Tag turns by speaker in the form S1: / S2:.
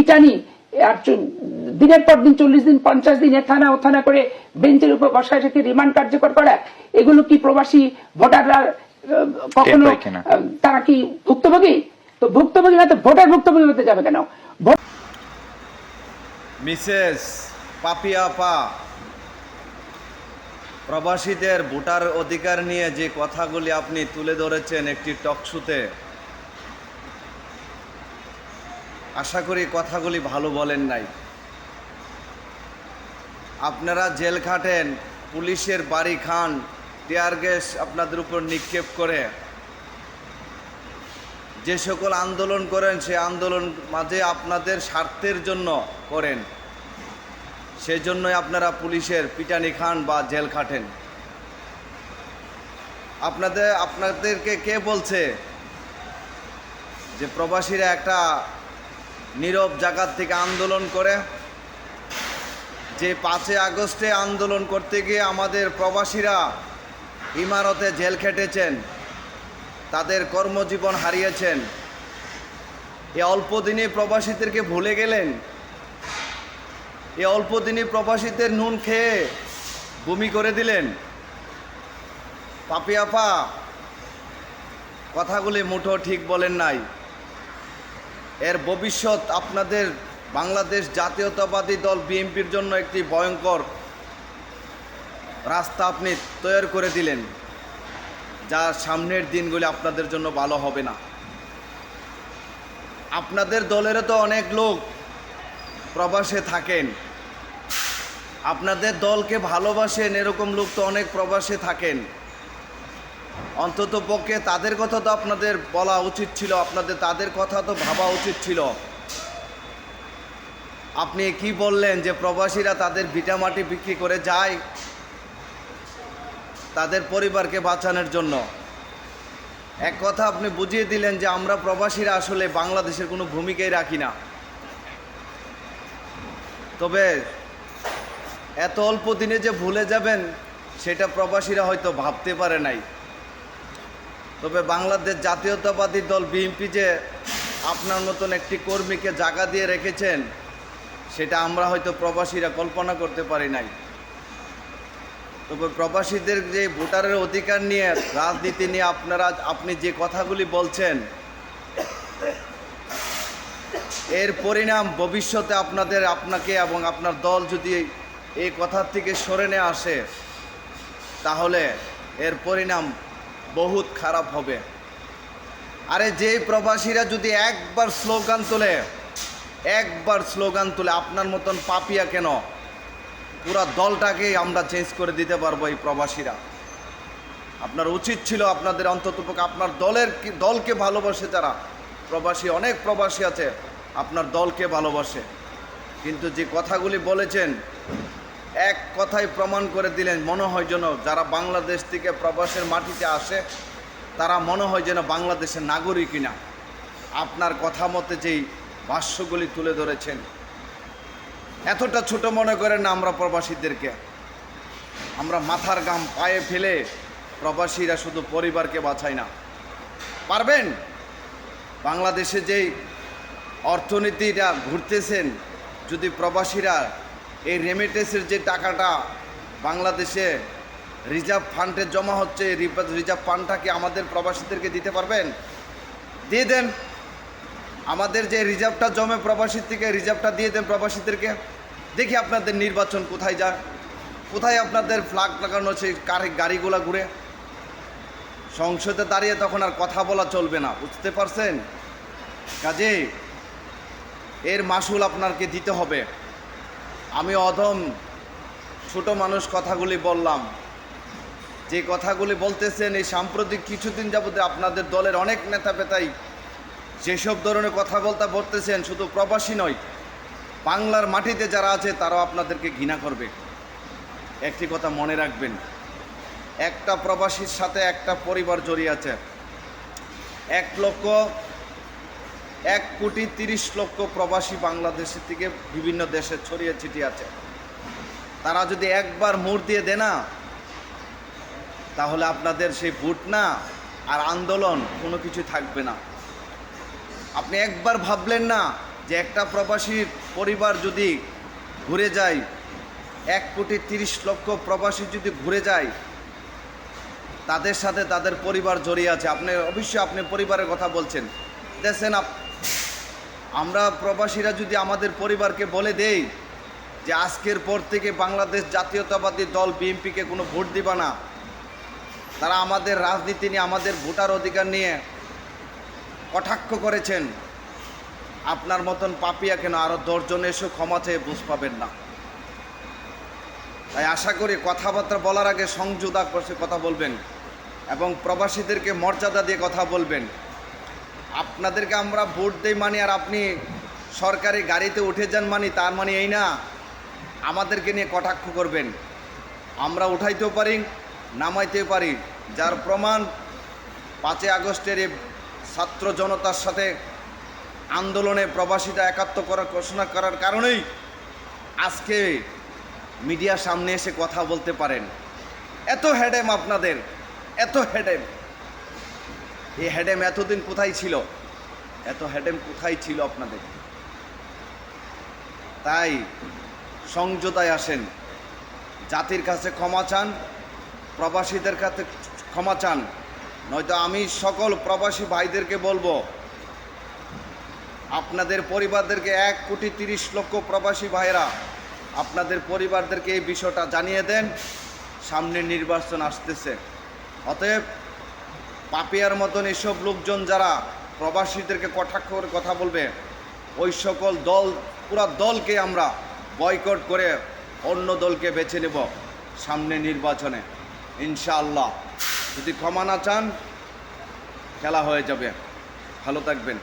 S1: পিটানি আর দিনের পর দিন চল্লিশ দিন পঞ্চাশ দিন এ থানা ও থানা করে বেঞ্চের উপর বসায় রেখে রিমান্ড কার্যকর করা এগুলো কি প্রবাসী ভোটাররা কখনো তারা কি ভুক্তভোগী? তো ভুক্তভোগী না তো ভোটার ভুক্তভোগী হতে যাবে কেন?
S2: মিসেস পাপিয়া পা প্রবাসীদের ভোটার অধিকার নিয়ে যে কথাগুলি আপনি তুলে ধরেছেন একটি টকশুতে আশা করি কথাগুলি ভালো বলেন নাই। আপনারা জেল খাটেন, পুলিশের বাড়ি খান, টিয়ার গ্যাস আপনাদের উপর নিক্ষেপ করে। যে সকল আন্দোলন করেন, সে আন্দোলন মাঝে আপনাদের স্বার্থের জন্য করেন। সেই জন্যই আপনারা পুলিশের পিটানি খান বা জেল খাটেন। আপনাদের, আপনাদেরকে কে বলছে? যে প্রবাসীরা একটা নীরব জায়গার থেকে আন্দোলন করে। যে পাঁচই আগস্টে আন্দোলন করতে গিয়ে আমাদের প্রবাসীরা ইমারতে জেল খেটেছেন, তাদের কর্মজীবন হারিয়েছেন, এ অল্প দিনে প্রবাসীদেরকে ভুলে গেলেন, এ অল্প দিনে প্রবাসীদের নুন খেয়ে বমি করে দিলেন। পাপিয়াপা কথাগুলি মুঠো ঠিক বলেন নাই। এর ভবিষ্যৎ আপনাদের বাংলাদেশ জাতীয়তাবাদী দল বিএনপির জন্য একটি ভয়ঙ্কর রাস্তা আপনি তৈরি করে দিলেন, যা সামনের দিনগুলি আপনাদের জন্য ভালো হবে না। আপনাদের দলেরও তো অনেক লোক প্রবাসে থাকেন। আপনাদের দলকে ভালোবাসেন, এরকম লোক তো অনেক প্রবাসে থাকেন। অন্তত পক্ষে তাদের কথা তো আপনাদের বলা উচিত ছিল, আপনাদের, তাদের কথা তো ভাবা উচিত ছিল। আপনি কি বললেন যে প্রবাসীরা তাদের ভিটামাটি বিক্রি করে যায় তাদের পরিবারকে বাঁচানোর জন্য? এক কথা আপনি বুঝিয়ে দিলেন যে আমরা প্রবাসীরা আসলে বাংলাদেশের কোনো ভূমিকাই রাখি না। তবে এত অল্প দিনে যে ভুলে যাবেন, সেটা প্রবাসীরা হয়তো ভাবতে পারে নাই। তবে বাংলাদেশ জাতীয়তাবাদী দল বিএনপি যে আপনার মতন একটি কর্মীকে জায়গা দিয়ে রেখেছেন, সেটা আমরা হয়তো প্রবাসীরা কল্পনা করতে পারি নাই। তবে প্রবাসীদের যে ভোটারের অধিকার নিয়ে রাজনীতি নিয়ে আপনারা, আপনি যে কথাগুলি বলছেন, এর পরিণাম ভবিষ্যতে আপনাদের, আপনাকে এবং আপনার দল যদি এই কথার থেকে সরে নিয়ে আসে, তাহলে এর পরিণাম বহুত খারাপ হবে। আরে যে প্রবাসীরা যদি একবার স্লোগান তোলে, একবার স্লোগান তুলে, আপনার মতন পাপিয়া কেন? পুরা দলটাকেই আমরা চেঞ্জ করে দিতে পারব এই প্রবাসীরা। আপনার উচিত ছিল আপনাদের অন্ততপক্ষে আপনার দলের দলকে ভালোবাসে যারা। প্রবাসী, অনেক প্রবাসী আছে, আপনার দলকে ভালোবাসে। কিন্তু যে কথাগুলি বলেছেন এক কথাই প্রমাণ করে দিলেন, মনে হয় যেন যারা বাংলাদেশ থেকে প্রবাসের মাটিতে আসে, তারা মনে হয় যেন বাংলাদেশের নাগরিকই না। আপনার কথা মতে যেই ভাষ্যগুলি তুলে ধরেছেন, এতটা ছোট মনে করেন না আমরা প্রবাসীদেরকে। আমরা মাথার গাম পায়ে ফেলে প্রবাসীরা শুধু পরিবারকে বাঁচায় না। পারবেন? বাংলাদেশে যেই অর্থনীতিটা ঘুরতেছেন, যদি প্রবাসীরা এই রেমিটেন্সের যে টাকাটা বাংলাদেশে রিজার্ভ ফান্ডে জমা হচ্ছে রিজার্ভ ফান্ডটাকে আমাদের প্রবাসীদেরকে দিতে পারবেন? দিয়ে দেন। আমাদের যে রিজার্ভটা জমে প্রবাসীর থেকে রিজার্ভটা দিয়ে দেন প্রবাসীদেরকে। দেখি আপনাদের নির্বাচন কোথায় যায়। কোথায় আপনাদের ফ্ল্যাগ লাগানো সেই কার- গাড়িগুলো ঘুরে? সংসদে দাঁড়িয়ে তখন আর কথা বলা চলবে না, বুঝতে পারছেন? কাজে এর মাসুল আপনাকে দিতে হবে। আমি অধম। ছোট মানুষ কথাগুলি বললাম। যে কথাগুলি বলতেছেন এই সাম্প্রতিক কিছুদিন যাবতে আপনাদের দলের অনেক নেতা পেতাই যেসব ধরনের কথা বলতে বলতেছেন শুধু প্রবাসী নয়, বাংলার মাটিতে যারা আছে তারাও আপনাদেরকে ঘৃণা করবে। একটি কথা মনে রাখবেন, একটা প্রবাসীর সাথে একটা পরিবার জড়িয়ে আছে। এক লক্ষ এক কোটি তিরিশ লক্ষ প্রবাসী বাংলাদেশের থেকে বিভিন্ন দেশে ছড়িয়ে ছিটিয়ে আছে। তারা যদি একবার মোড় দিয়ে দেয় না, তাহলে আপনাদের সেই ভোট না আর আন্দোলন কোনো কিছু থাকবে না। আপনি একবার ভাবলেন না যে একটা প্রবাসীর পরিবার যদি ঘুরে যায়, এক কোটি তিরিশ লক্ষ প্রবাসী যদি ঘুরে যায়, তাদের সাথে তাদের পরিবার জড়িয়ে আছে। আপনি, অবশ্যই আপনি পরিবারের কথা বলছেন। দেখছেন আমরা প্রবাসীরা যদি আমাদের পরিবারকে বলে দেই যে আজকের পর থেকে বাংলাদেশ জাতীয়তাবাদী দল বিএনপিকে কোনো ভোট দিবা না, তারা আমাদের রাজনীতি নিয়ে, আমাদের ভোটার অধিকার নিয়ে কটাক্ষ করেছেন, আপনার মতন পাপিয়া কেন আরও দশজন এসে ক্ষমা চেয়ে বুঝ পাবেন না? তাই আশা করি কথাবার্তা বলার আগে সংযোদা করে কথা বলবেন এবং প্রবাসীদেরকে মর্যাদা দিয়ে কথা বলবেন। আপনাদেরকে আমরা ভোট দেই মানে আর আপনি সরকারি গাড়িতে উঠে যান মানে তার মানে এই না, আমাদেরকে নিয়ে কটাক্ষ করবেন। আমরা উঠাইতেও পারি, নামাইতেও পারি। যার প্রমাণ, পাঁচই আগস্টের ছাত্র জনতার সাথে আন্দোলনে প্রবাসীরা একাত্ম করার ঘোষণা করার কারণেই আজকে মিডিয়ার সামনে এসে কথা বলতে পারেন। এত হেডেম আপনাদের, এত হেডেম এই হেডেম এতদিন কোথায় ছিল? এত হেডেম কোথায় ছিল আপনাদের? তাই সংযতায় আসেন। জাতির কাছে ক্ষমা চান, প্রবাসীদের কাছে ক্ষমা চান। নয়তো আমি সকল প্রবাসী ভাইদেরকে বলব, আপনাদের পরিবারদেরকে এক কোটি তিরিশ লক্ষ প্রবাসী ভাইরা আপনাদের পরিবারদেরকে এই বিষয়টা জানিয়ে দেন, সামনে নির্বাচন আসতেছে। অতএব পাপিয়ার মতন এসব লোকজন যারা প্রবাসীদেরকে কটাক্ষ করে কথা বলবে, ওই সকল দল, পুরা দলকে আমরা বয়কট করে অন্য দলকে বেছে নেব সামনে নির্বাচনে। ইনশাআল্লাহ। যদি ক্ষমা না চান, খেলা হয়ে যাবে। ভালো থাকবেন।